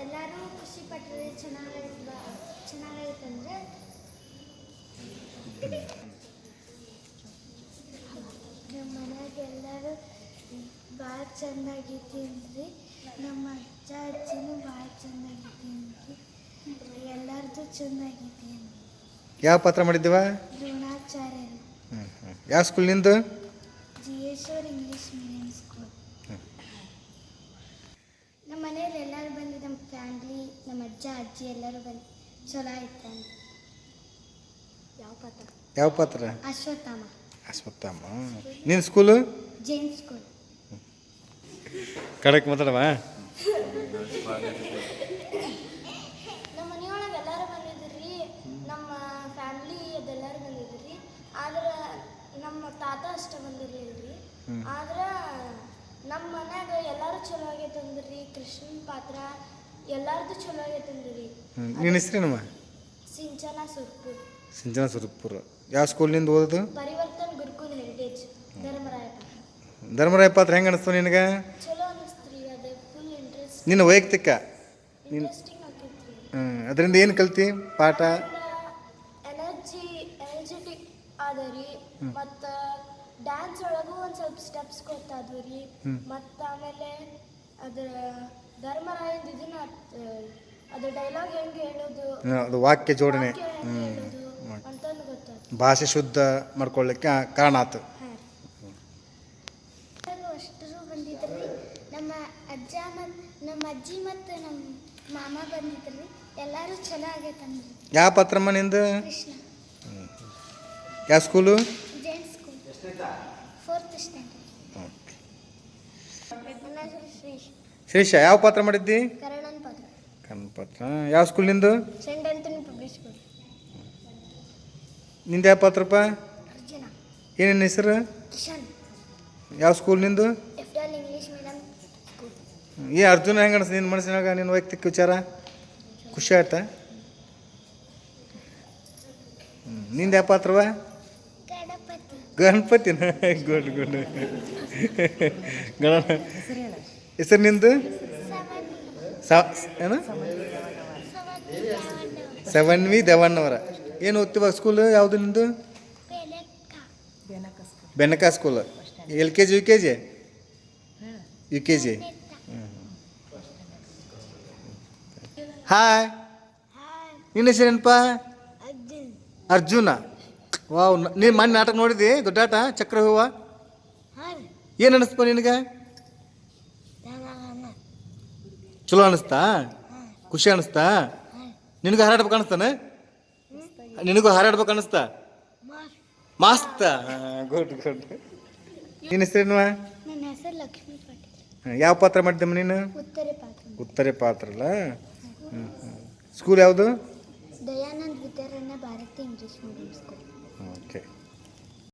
ಎಲ್ಲರೂ ಖುಷಿ ಪಟ್ರಿ ಚೆನ್ನಾಗೈತ ಚೆನ್ನಾಗೈತಂದ್ರೆ ನಮ್ಮ ಮನೆಯಾಗೆಲ್ಲರೂ ಭಾಳ ಚೆನ್ನಾಗಿ ಅಂದ್ರಿ ನಮ್ಮ ಅಜ್ಜ ಅಜ್ಜಿನೂ ಭಾಳ ಚೆನ್ನಾಗೈತಿ ಅಂದ್ರಿ ಎಲ್ಲರದು ಚೆನ್ನಾಗೈತಿ ಅಂದ್ರಿ ಯಾವ ಪಾತ್ರ ಮಾಡಿದ್ದೀವ? ದ್ರೋಣಾಚಾರ್ಯರು. ಹ್ಞೂ ಹ್ಞೂ ಯಾವ ಸ್ಕೂಲ್ ನಿಂದು? G S R English medium school ನಮ್ಮ ಮನೇಲಿ ಎಲ್ಲರೂ ಬಂದು ನಮ್ಮ ಫ್ಯಾಮ್ಲಿ ನಮ್ಮ ಅಜ್ಜ ಅಜ್ಜಿ ಎಲ್ಲರೂ ಬಂದು ಚಲೋ ಆಯ್ತು ಯಾವ ಪಾತ್ರ ಯಾವ ಪಾತ್ರ? ಅಶ್ವತ್ಥಾಮ. ಅಶ್ವತ್ಥಮ್ಮ ನಿನ್ನ ಸ್ಕೂಲು ಜೈನ್ ಸ್ಕೂಲ್ ಕಡಕ್ ಮಾತಾಡವ? ನಮ್ಮ ಮನೆಯೊಳಗೆ ಎಲ್ಲರೂ ಬಂದಿದ್ರಿ ನಮ್ಮ ಫ್ಯಾಮ್ಲಿ ಅದೆಲ್ಲರೂ ಬಂದಿದ್ರಿ ಆದ್ರೆ ನಮ್ಮ ತಾತ ಅಷ್ಟೇ ಬಂದಿರ್ಲಿಲ್ಲ ಆದ್ರೆ ನಮ್ಮ ಮನ್ಯಾಗ ಎಲ್ಲರೂ ಚಲೋ ಆಗೈತಂದ್ರಿ ಕೃಷ್ಣ ಪಾತ್ರ ಎಲ್ಲಾರ್ದು ಚಲೋ ಆಗೈತಂದ್ರಿ ಹ್ಞೂ ನಿನ್ನ ಹೆಸರೇನಮ್ಮ? ಸಿಂಚನ ಸುರ್ಪುರ್ ಸಿಂಚನ ಸುರಪುರ ಯಾವ ಸ್ಕೂಲ್ನಿಂದ ಓದೋದು? ಪರಿವರ್ತನ್ ಗುರುಕುಲ್ ಹೆರಿಟೇಜ್ ಧರ್ಮರಾಯಪ್ಪ ಧರ್ಮರಾಯ ಪಾತ್ರ ಹೆಂಗೆ ಅನಿಸ್ತು ನಿನಗೆ? ಚಲೋ ಅನಿಸ್ತ್ರಿ ಅದು ಫುಲ್ ಇಂಟ್ರೆಸ್ಟ್ ನಿನ್ನ ವೈಯಕ್ತಿಕ? ಇಂಟ್ರೆಸ್ಟಿಂಗ್ ಹ್ಞೂ ಅದರಿಂದ ಏನು ಕಲ್ತಿ? ಪಾಠ? ಎನರ್ಜಿ ಎನರ್ಜೆಟಿಕ್ ರೀ ಮತ್ತು ಡ್ಯಾನ್ಸ್ ಒಳಗೂ ಒಂದು ಸ್ವಲ್ಪ ಸ್ಟೆಪ್ಸ್ ಗೊತ್ತಾದ್ವು ರೀ ಮತ್ತು ಆಮೇಲೆ ಅದ್ರ ಧರ್ಮರಾಯದ ಇದನ್ನ ಅದು ಡೈಲಾಗ್ ಹೆಂಗೆ ಹೇಳೋದು? ಅದು ವಾಕ್ಯ ಜೋಡಣೆ. ಹ್ಞೂ ಹೆಂಗೆ ಹೇಳೋದು? ಭಾಷೆ ಶುದ್ಧ ಮಾಡ್ಕೊಳ್ಳಿಕ್ಕೆ ಕಾರಣ ಆತು. ಹಾಂ. ಅಷ್ಟರು ಬಂದಿದ್ರಿ ನಮ್ಮ ಅಜ್ಜ ಮತ್ತು ನಮ್ಮ ಅಜ್ಜಿ ಮತ್ತು ನಮ್ಮ ಮಾಮ ಬಂದಿದ್ರಿ ಎಲ್ಲರೂ ಚಲೋ ಆಗೈತಂದ್ರಿ ಯಾವ ಪತ್ರ ನಿಂದು? ಕೃಷ್ಣ. ಯಾವ school Jain school fourth standard ನನ್ನ ಹೆಸರು ಶ್ರೀಶ್ ಶ್ರೀಶ ಯಾವ ಪಾತ್ರ ಮಾಡಿದ್ದಿ? ಕರಣನ್ ಪಾತ್ರ. ಕನ್ನಡ ಪಾತ್ರ. ಯಾವ ಸ್ಕೂಲ್ ನಿಂದು? ಸೆಂಟ್ ನಿಂದು ಯಾವ ಪಾತ್ರಪ್ಪ ಏನೇನು ಹೆಸರು? ಯಾವ ಸ್ಕೂಲ್ ನಿಂದು? ಏ ಅರ್ಜುನ ಹೆಂಗೆ ಅನಿಸ್ತು ನಿನ್ನ ಮನಸ್ಸಿನಾಗ? ನಿನ್ನ ವೈಯಕ್ತಿಕ ವಿಚಾರ? ಖುಷಿ ಆಯ್ತಾ. ನಿಂದು ಯಾವ ಪಾತ್ರವ ಗಣಪತಿ. ಗಣಪತಿನ? Good good. ಗಣ ಹೆಸರು ನಿಂದು? ಏನು? Seven seven V Devannavar. ಏನು ಓದ್ತೀವ ಸ್ಕೂಲ್ ಯಾವುದು ನಿಂದು Benaka school L K G U K G U K G hi ನಿನ್ನ ಹೆಸರೇನಪ್ಪ ಅರ್ಜುನ್. ವಾವ್, ನೀನು ಮನೆ ನಾಟಕ ನೋಡಿದಿ ದೊಡ್ಡಾಟ ಚಕ್ರ ಹೂವ? ಏನು ಅನಿಸ್ಪ ನಿನಗೆ? ಚಲೋ ಅನಿಸ್ತಾ? ಖುಷಿ ಅನಿಸ್ತಾ? ನಿನಗೆ ಹಾರಾಡ್ಬೇಕು ಅನಿಸ್ತಾನೆ? ನಿನಗೂ ಹಾರಾಡ್ಬೇಕು ಅನಿಸ್ತಾ? ಮಾಸ್ತ. ಮಸ್ತ್. Good good. ನಿನ್ನ ಹೆಸರೇನು ನನ್ನ ಹೆಸರು ಲಕ್ಷ್ಮೀ ಪಾಟೀಲ್. ಯಾವ ಪಾತ್ರ ಮಾಡಿದ್ದಮ್ಮ ನೀನು? ಉತ್ತರ ಪಾತ್ರ. ಉತ್ತರೆ ಪಾತ್ರ ಅಲ್ಲ? ಸ್ಕೂಲ್ ಯಾವುದು? ದಯಾನಂದ್ ವಿದ್ಯಾರಣ್ಯ ಭಾರತೀಯ ಇಂಗ್ಲೀಷ್ ಮೀಡಿಯಂ ಸ್ಕೂಲ್. ಓಕೆ